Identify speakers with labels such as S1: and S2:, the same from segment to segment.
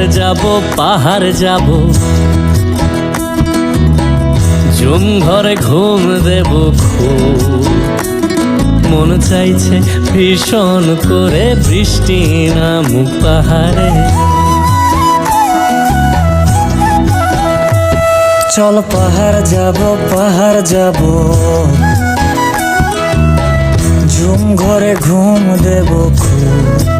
S1: পাহাড় যাব পাহাড় যাব। জুম ঘরে ঘুম দেব মন চাইছে ভীষণ করে বৃষ্টি নামুক পাহাড়ে।
S2: চল পাহাড় যাব পাহাড় যাব। ঘরে ঘুম দেব খুব।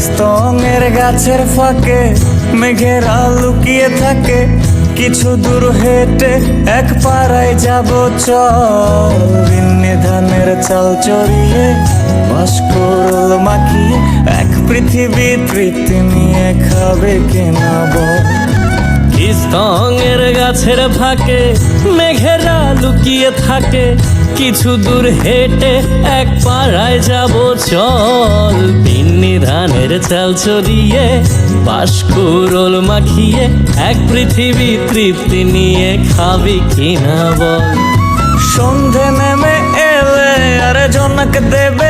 S2: কীর্তনের গাছের ফাঁকে মেঘেরা লুকিয়ে থাকে। কিছু দূর হেঁটে এক পাড়ায় যাব চল। বিন্নি ধানের চাল চড়িয়ে ভাস্করল মাখিয়ে এক পৃথিবী তৃপ্তি নিয়ে খাবে কেনা বল।
S1: কিস্তঙের গাছের ফাঁকে মেঘেরা লুকিয়ে থাকে। কিছু দূর হেঁটে এক পাড়ায় যাব চল। পিন্নি ধানের চাল চড়িয়ে বাসকুরল মাখিয়ে, এক পৃথিবী তৃপ্তি নিয়ে খাবি কিনা বল।
S2: সন্ধে নেমে এলে আর জনক দেবে